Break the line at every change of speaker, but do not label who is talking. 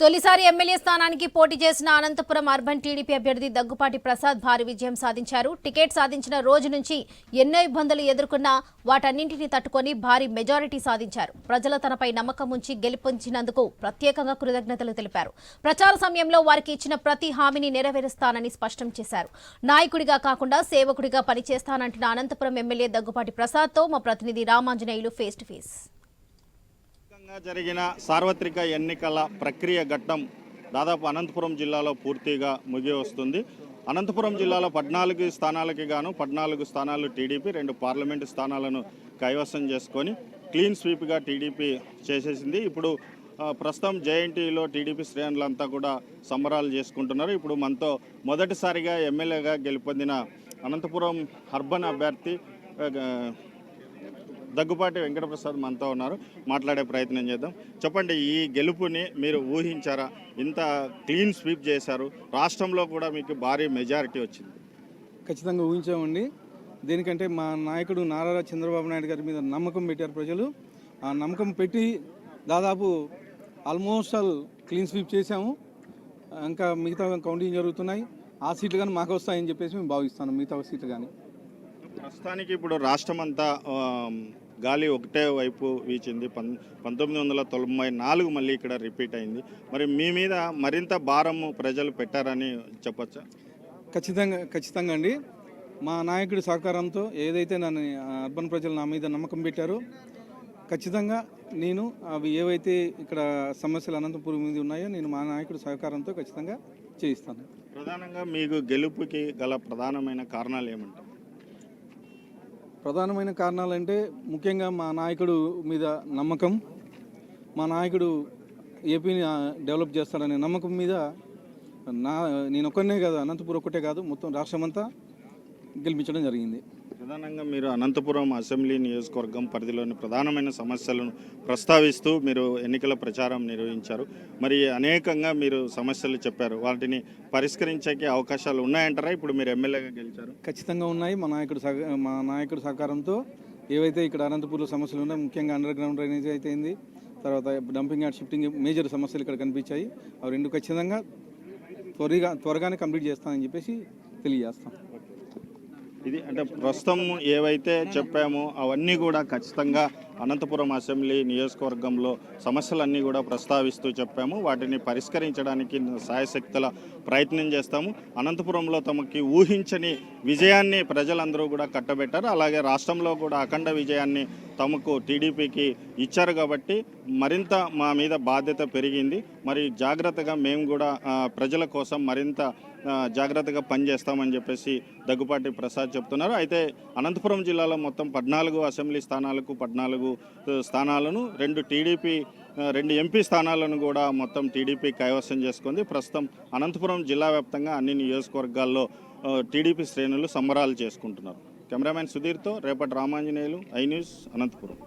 తొలిసారి ఎమ్మెల్యే స్థానానికి పోటీ చేసిన అనంతపురం అర్బన్ టీడీపీ అభ్యర్థి దగ్గుపాటి ప్రసాద్ భారీ విజయం సాధించారు. టికెట్ సాధించిన రోజు నుంచి ఎన్నో ఇబ్బందులు ఎదుర్కొన్నా వాటన్నింటినీ తట్టుకొని భారీ మెజారిటీ సాధించారు. ప్రజలు తనపై నమ్మకం ఉంచి గెలిపించినందుకు ప్రత్యేకంగా కృతజ్ఞతలు తెలిపారు. ప్రచార సమయంలో వారికి ఇచ్చిన ప్రతి హామీని నెరవేరుస్తానని స్పష్టం చేశారు. నాయకుడిగా కాకుండా సేవకుడిగా పనిచేస్తానంటున్న అనంతపురం ఎమ్మెల్యే దగ్గుపాటి ప్రసాద్తో మా ప్రతినిధి రామాంజనేయులు ఫేస్ టు ఫేస్
వ్యాప్తంగా జరిగిన సార్వత్రిక ఎన్నికల ప్రక్రియ ఘట్టం దాదాపు అనంతపురం జిల్లాలో పూర్తిగా ముగి వస్తుంది. అనంతపురం జిల్లాలో పద్నాలుగు స్థానాలకి గాను పద్నాలుగు స్థానాలు టీడీపీ రెండు పార్లమెంటు స్థానాలను కైవసం చేసుకొని క్లీన్ స్వీప్గా టీడీపీ చేసేసింది. ఇప్పుడు ప్రస్తుతం జేఎన్టీలో టీడీపీ శ్రేణులంతా కూడా సంబరాలు చేసుకుంటున్నారు. ఇప్పుడు మనతో మొదటిసారిగా ఎమ్మెల్యేగా గెలుపొందిన అనంతపురం అర్బన్ అభ్యర్థి దగ్గుపాటి వెంకటప్రసాద్ మనతో ఉన్నారు. మాట్లాడే ప్రయత్నం చేద్దాం. చెప్పండి ఈ గెలుపుని మీరు ఊహించారా? ఇంత క్లీన్ స్వీప్ చేశారు. రాష్ట్రంలో కూడా మీకు భారీ మెజారిటీ వచ్చింది.
ఖచ్చితంగా ఊహించామండి. దేనికంటే మా నాయకుడు నారా చంద్రబాబు నాయుడు గారి మీద నమ్మకం పెట్టారు ప్రజలు. ఆ నమ్మకం పెట్టి దాదాపు ఆల్మోస్ట్ ఆల్ క్లీన్ స్వీప్ చేశాము. ఇంకా మిగతా కౌంటింగ్ జరుగుతున్నాయి. ఆ సీట్లు కానీ మాకు వస్తాయని చెప్పేసి మేము భావిస్తాను మిగతా సీట్లు కానీ.
ప్రస్తుతానికి ఇప్పుడు రాష్ట్రం అంతా గాలి ఒకటే వైపు వీచింది. పం పంతొమ్మిది వందల తొంభై నాలుగు మళ్ళీ ఇక్కడ రిపీట్ అయింది. మరి మీ మీద మరింత భారము ప్రజలు పెట్టారని చెప్పొచ్చా?
ఖచ్చితంగా ఖచ్చితంగా అండి. మా నాయకుడి సహకారంతో ఏదైతే నన్ను అర్బన్ ప్రజలు నా మీద నమ్మకం పెట్టారో ఖచ్చితంగా నేను అవి ఏవైతే ఇక్కడ సమస్యలు అనంతపురం మీద ఉన్నాయో నేను మా నాయకుడి సహకారంతో ఖచ్చితంగా చేయిస్తాను.
ప్రధానంగా మీకు గెలుపుకి గల ప్రధానమైన కారణాలు ఏమంటారు?
ప్రధానమైన కారణాలంటే ముఖ్యంగా మా నాయకుడు మీద నమ్మకం. మా నాయకుడు ఏపీని డెవలప్ చేస్తాడనే నమ్మకం మీద నా నేను ఒక్కనే కాదు అనంతపురం ఒక్కటే కాదు మొత్తం రాష్ట్రమంతా గెలిపించడం జరిగింది.
ప్రధానంగా మీరు అనంతపురం అసెంబ్లీ నియోజకవర్గం పరిధిలోని ప్రధానమైన సమస్యలను ప్రస్తావిస్తూ మీరు ఎన్నికల ప్రచారం నిర్వహించారు. మరి అనేకంగా మీరు సమస్యలు చెప్పారు. వాటిని పరిష్కరించే అవకాశాలు ఉన్నాయంటారా? ఇప్పుడు మీరు ఎమ్మెల్యేగా గెలిచారు.
ఖచ్చితంగా ఉన్నాయి. మా నాయకుడు సహ మా నాయకుడు సహకారంతో ఏవైతే ఇక్కడ అనంతపూర్లో సమస్యలు ఉన్నాయో ముఖ్యంగా అండర్ గ్రౌండ్ డ్రైనేజ్ అయితే అయింది. తర్వాత డంపింగ్ యార్డ్ షిఫ్టింగ్ మేజర్ సమస్యలు ఇక్కడ కనిపించాయి. అవి రెండు ఖచ్చితంగా త్వరగా త్వరగానే కంప్లీట్ చేస్తానని చెప్పేసి తెలియజేస్తాం.
ఇది అంటే ప్రస్తుతం ఏవైతే చెప్పామో అవన్నీ కూడా ఖచ్చితంగా అనంతపురం అసెంబ్లీ నియోజకవర్గంలో సమస్యలన్నీ కూడా ప్రస్తావిస్తూ చెప్పాము. వాటిని పరిష్కరించడానికి సాయశక్తుల ప్రయత్నం చేస్తాము. అనంతపురంలో తమకి ఊహించని విజయాన్ని ప్రజలందరూ కూడా కట్టబెట్టారు. అలాగే రాష్ట్రంలో కూడా అఖండ విజయాన్ని తమకు టీడీపీకి ఇచ్చారు కాబట్టి మరింత మా మీద బాధ్యత పెరిగింది. మరి జాగ్రత్తగా మేము కూడా ప్రజల కోసం మరింత జాగ్రత్తగా పనిచేస్తామని చెప్పేసి దగ్గుపాటి ప్రసాద్ చెప్తున్నారు. అయితే అనంతపురం జిల్లాలో మొత్తం పద్నాలుగు అసెంబ్లీ స్థానాలకు పద్నాలుగు స్థానాలను రెండు టీడీపీ రెండు ఎంపీ స్థానాలను కూడా మొత్తం టీడీపీ కైవసం చేసుకుంది. ప్రస్తుతం అనంతపురం జిల్లా వ్యాప్తంగా అన్ని నియోజకవర్గాల్లో టీడీపీ శ్రేణులు సంబరాలు చేసుకుంటున్నారు. కెమెరామెన్ సుధీర్తో రేపటి రామాంజనేయులు ఐ న్యూస్ అనంతపురం.